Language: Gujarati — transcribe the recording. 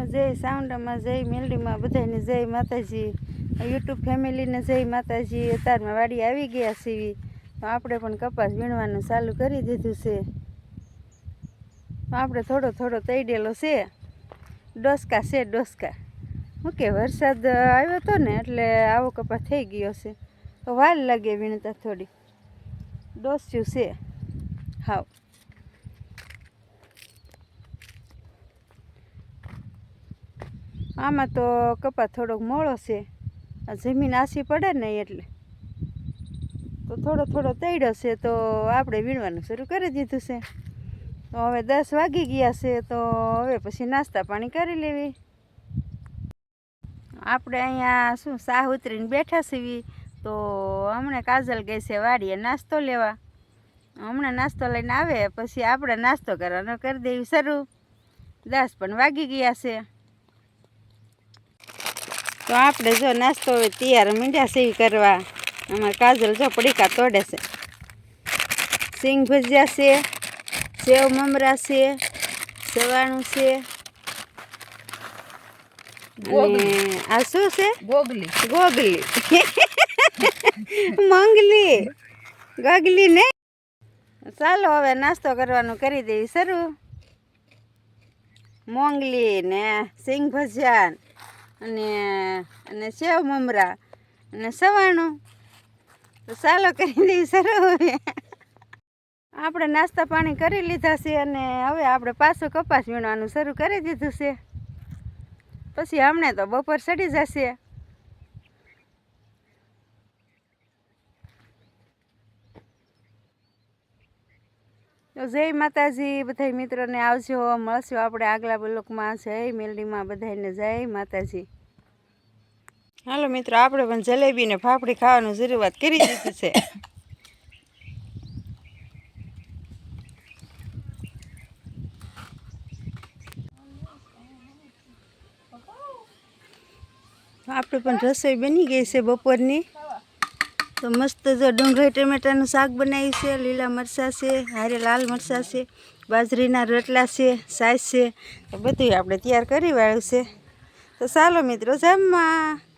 બધાને જય સાઉન્ડમાં જય મેલડીમાં, બધાને જય માતાજી. યુટ્યુબ ફેમિલીને જય માતાજી. અત્યારમાં વાડી આવી ગયા સીવી તો આપણે પણ કપાસ વીણવાનું ચાલુ કરી દીધું છે. આપણે થોડો થોડો તૈડેલો છે. ડોસકા છે ડોસકા. શું કે વરસાદ આવ્યો હતો ને એટલે આવો કપાસ થઈ ગયો છે. તો વાર લાગે વીણતા થોડી. ડોસ્યું છે. હાવ. આમાં તો કપાસ થોડોક મોળો છે. આ જમીન આસી પડે ને એટલે. તો થોડો થોડો તૈડ્યો છે તો આપણે વીણવાનું શરૂ કરી દીધું છે. તો હવે દસ વાગી ગયા છે તો હવે પછી નાસ્તા પાણી કરી લેવી. આપણે અહીંયા શું સાહ ઉતરીને બેઠા સીવી તો હમણાં કાજલ ગઈ છે વાડીએ નાસ્તો લેવા. હમણાં નાસ્તો લઈને આવે, પછી આપણે નાસ્તો કરવાનો કરી દેવી શરૂ. દસ પણ વાગી ગયા છે. તો આપણે જો નાસ્તો હવે તૈયાર મીંડ્યા સેવી કરવા. આમાં કાજલ જો પડીકા તોડે છે. સિંગ ભજીયા છે સેવ મમરા છે સવાણું છે. આ શું છે? ગોગલી. ગોગલી. મંગલી. ગગલી ને? ચાલો હવે નાસ્તો કરવાનું કરી દઈએ. શરૂ. મોંગલી ને સિંગ ભજીયા અને અને સેવ મમરા, અને સવાણું. તો ચાલો કરી દેવી શરૂ. આપણે નાસ્તા પાણી કરી લીધા છે અને હવે આપણે પાછું કપાસ વીણવાનું શરૂ કરી દીધું છે. પછી હમણાં તો બપોર ચડી જશે. તો જય માતાજી બધા મિત્રોને આવજો, મળશું આપણે આગલા બ્લોકમાં. જય મેલડીમાં બધાને જય માતાજી. હાલો મિત્રો, આપણે પણ જલેબી ને ફાફડી ખાવાનું શરૂઆત કરી દીધી છે. આપણે પણ રસોઈ બની ગઈ છે બપોરની. તો મસ્ત જો ડુંગળી, ટમેટાનું શાક બનાવ્યું છે, લીલા મરચાં છે, હારે લાલ મરચાં છે, બાજરીના રોટલા છે, સાસ છે, તો બધું આપણે તૈયાર કરી વાળ્યું છે. તો ચાલો મિત્રો, જમવા.